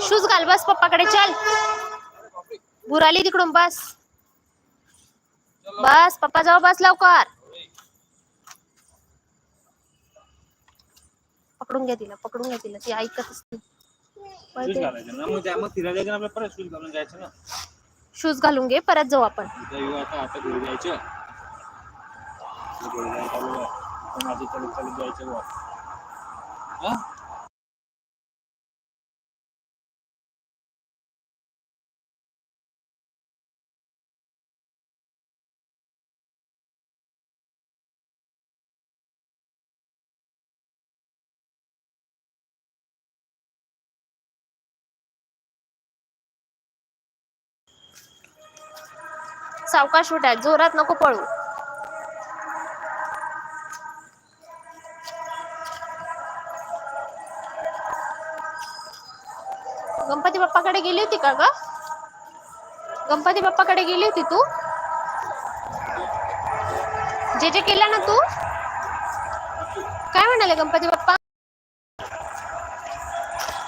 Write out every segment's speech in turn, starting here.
Shoes घाल बस पप्पाकडे चल. बुराली तिकडून बस. बस पप्पा जाऊ बस लवकर. पकडून घ्या तिला पकडून घ्या तिला ती ऐकतच नाही परत शूज घालून घे परत जाऊ आपण. जायचं. सावकाश उठाय जोरात नको पळू. गणपती बाप्पाकडे गेली होती का ग? गणपती बाप्पाकडे गेली होती तू? जे जे केलं ना तू? काय म्हणाले गणपती बाप्पा?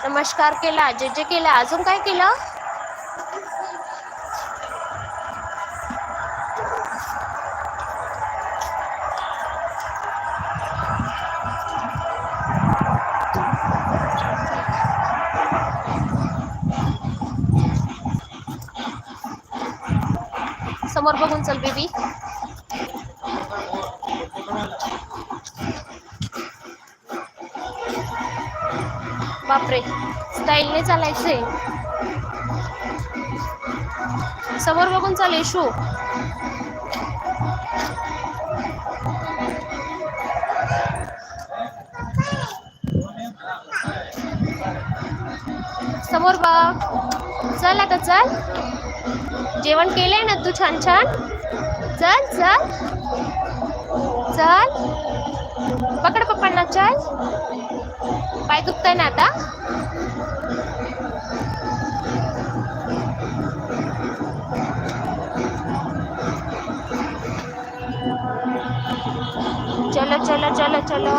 नमस्कार केला जे जे केला अजून काय केलं? समोर बघून चल बेबी. बापरे स्टाईलने चालायचंय. समोर बघून चाल येशू. समोर बघ. चल आता चल. जेवण केलंय ना तू छान छान? चल चल. चल. पकड पप्पांना चल. पाय दुखताय ना आता? चलो चलो चलो चलो.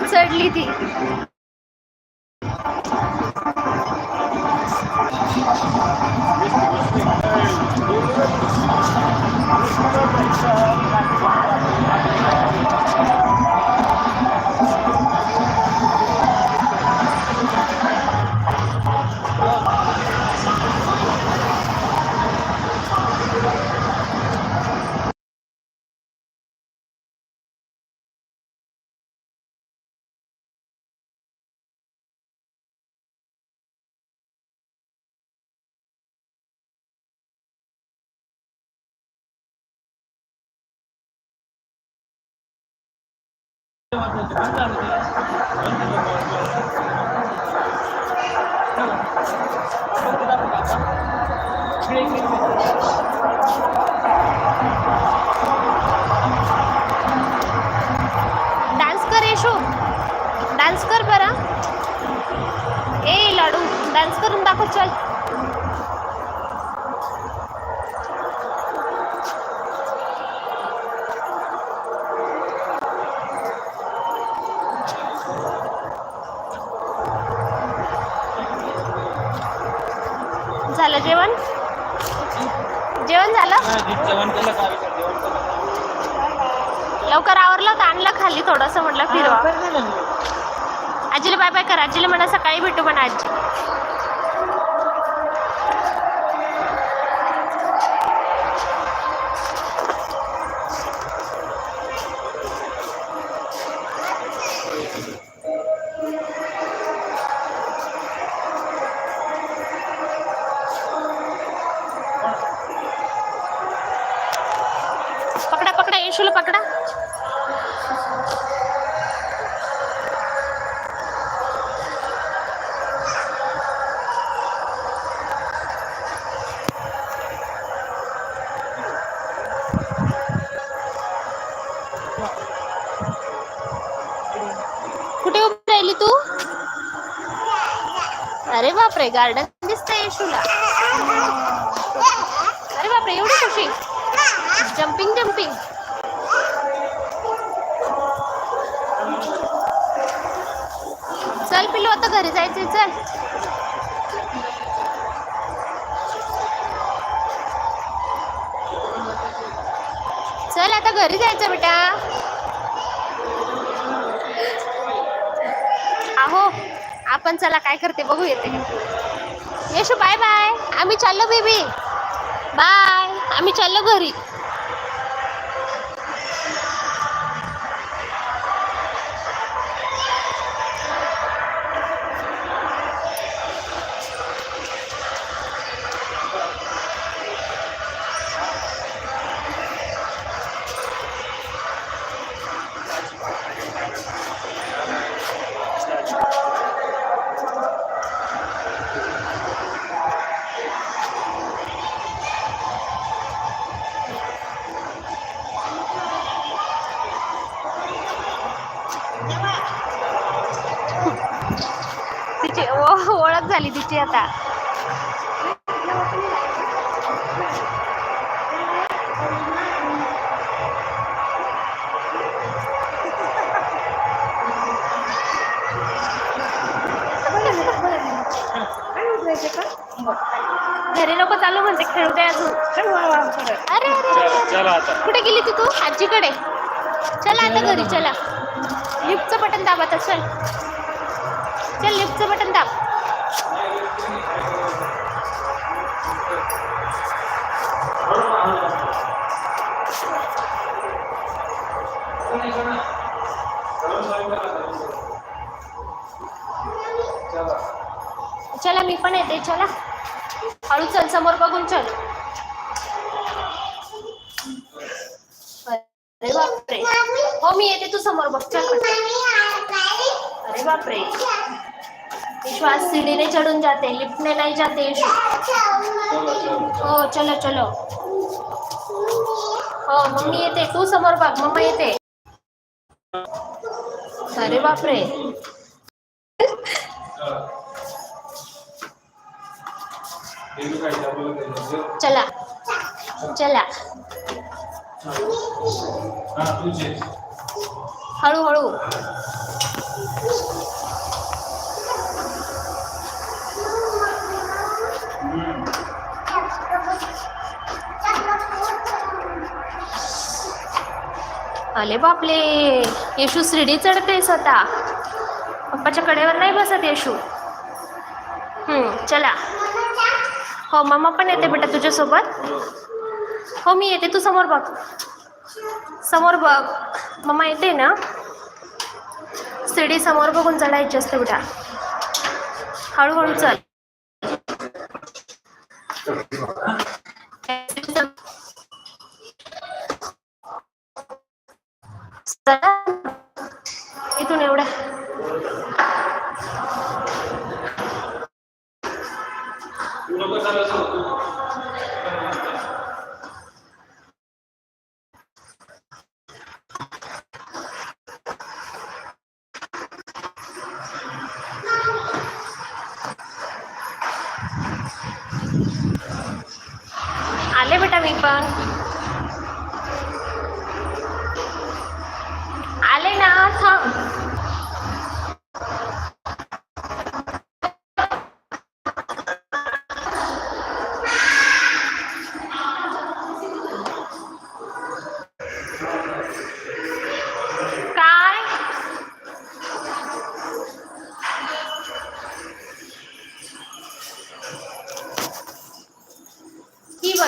चढली ती. डान्स कर येशो. डान्स कर बरा. ए लाडू. डान्स करून दाखव चल. लवकर आवरलं तर आणलं खाली थोडस म्हटलं फिरवा. आजीला बाय बाय कर आजीला म्हणा सकाळी भेटू म्हणा आजी. पकडा पकडा येशूला पकडा. दिसतोय गार्डन दिसतंय येशूला. अरे बापरे एवढी खुशी. जम्पिंग जम्पिंग चल पिलो आता घरी जायचंय चल. चल आता घरी जायचं बेटा. आपण चला काय करते बघू येते. येशू बाय बाय आम्ही चाललो बेबी बाय आम्ही चाललो घरी. ओळख आता. घरी लोक चालू म्हणते खेळू दे अजून. अरे अरे आता कुठे गेली ती तू? आजीकडे. चला आता घरी चला. लिफ्टचं बटन दाब आता चल. चल लिफ्टचं बटन दाब. चला मी पण येते चला. हळू चल समोर बघून चल. अरे बापरे. हो मी येते तू समोर बघ चल. अरे बापरे. विश्वास सीढ़ीने चढ़ून जाते लिफ्टने नाही जाते. हो चलो चलो. हो मम्मी येते तू समोर बघ मम्मा येते. अरे बापरे. चला. चला. हळूहळू. अरे बापले येशू शिडी चढते स्वतः पप्पाच्या कडेवर नाही बसत येशू. चला. हो मम्मा पण येते बेटा तुझ्यासोबत. हो मी येते तू समोर बघ. समोर बघ. मम्मा येते ना? शिडी समोर बघून चढायची असते बेटा. हळूहळू चल. इथून एवढ्या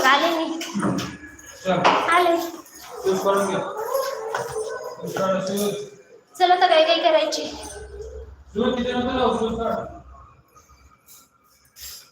बघ आले मी आले. चला तर काय काय करायची?